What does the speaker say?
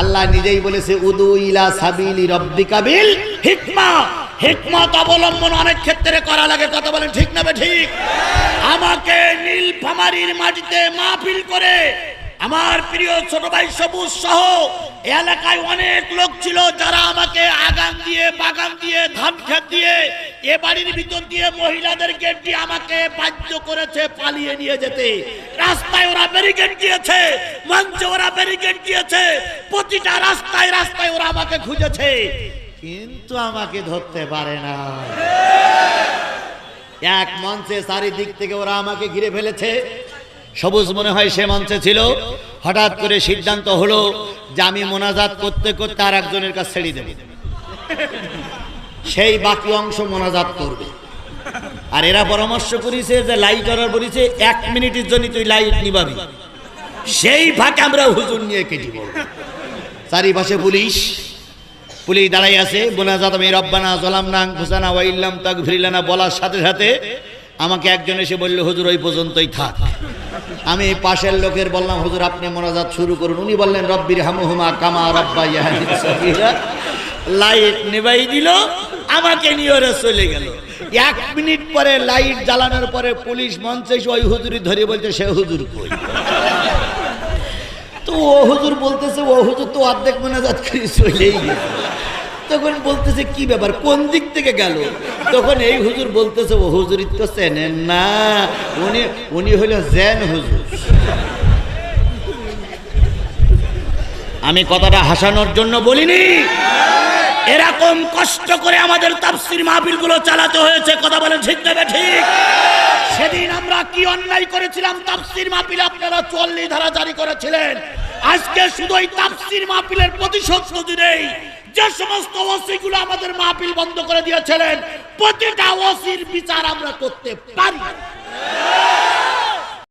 আল্লাহ নিজেই বলেছে, উদু ইলা সাবিলি রব্বিকা বিল হিকমা। হিকমত অবলম্বন অনেক ক্ষেত্রে করা লাগে, কথা বলেন ঠিক না ঠিক? আমাকে নীলফামারীর মাটিতে মাহফিল করে আমার প্রিয় ছোট ভাই সবুজ সহ এলাকায় অনেক লোক ছিল যারা আমাকে আগান দিয়ে বাগান দিয়ে, ধান খেত দিয়ে, এ বাড়ির ভিতর দিয়ে মহিলাদের গেট দিয়ে আমাকে বাধ্য করেছে পালিয়ে নিয়ে যেতে। রাস্তায় ওরা ব্যারিকেড দিয়েছে। ব্যারিকেড দিয়েছে প্রতিটা রাস্তায় রাস্তায় ওরা আমাকে খুঁজেছে কিন্তু আমাকে ধরতে পারে না এক মঞ্চে চারিদিক থেকে ওরা আমাকে ঘিরে ফেলেছে সবুজ মনে হয় সে মঞ্চে ছিল হঠাৎ করে সিদ্ধান্ত হলো যে আমি মোনাজাত করতে করতে আর একজনের কাছে ছেড়ে দেব সেই বাকি অংশ মোনাজাত করবে আর এরা পরামর্শ করেছে যে লাইট অর্ডার করেছে এক মিনিটের জন্য তুই লাইট নিবাবি সেই ফাঁকে আমরা হুজুর নিয়ে কেটে চারিপাশে পুলিশ পুলিশ দাঁড়াই আছে মোনাজাত আমি রব্বানা জলামনা ফুসানা ওয়াইল্লাম তাক ভিরিলানা বলার সাথে সাথে আমাকে একজন এসে বলল, হুজুর, ওই পর্যন্তই থাক। আমি পাশের লোকের বললাম, হুজুর, আপনি মোনাজাত শুরু করুন। উনি বললেন, রব্বির হামুহুমা কামা রব্বা লাইট নেবাই দিল, আমাকে নিয়ে চলে গেল। এক মিনিট পরে লাইট জ্বালানোর পরে পুলিশ মঞ্চে ওই হুজুরি ধরে বলছে সে হুজুর কই? তো ও হুজুর বলতেছে, ও হুজুর তো অর্ধেক মোনাজাত করে চলেই গেছে। তখন বলতেছে, কি ব্যাপার? কোন দিক থেকে গেল? তখন এই হুজুর বলতেছে, ও হুজুরি তো চেনেন না। উনি উনি হলো জেন হুজুর। আমি কথাটা হাসানোর জন্য বলিনি। এরকম কষ্ট করে আমাদের তাফসির মাহফিলগুলো চালাতে হয়েছে। কথা বলেন ঠিক নেবে ঠিক? সেদিন আমরা কি অন্যায় করেছিলাম তাফসির মাহফিল আপনারা চল্লিশ ধারা জারি করেছিলেন। আজকে শুধু ওই তাফসির মাহফিলের প্রতিশোধ শুধু নেই। যে সমস্ত ওসিগুলো আমাদের মাহফিল বন্ধ করে দিয়েছিলেন, প্রতিটা ওসির বিচার আমরা করতে পারি।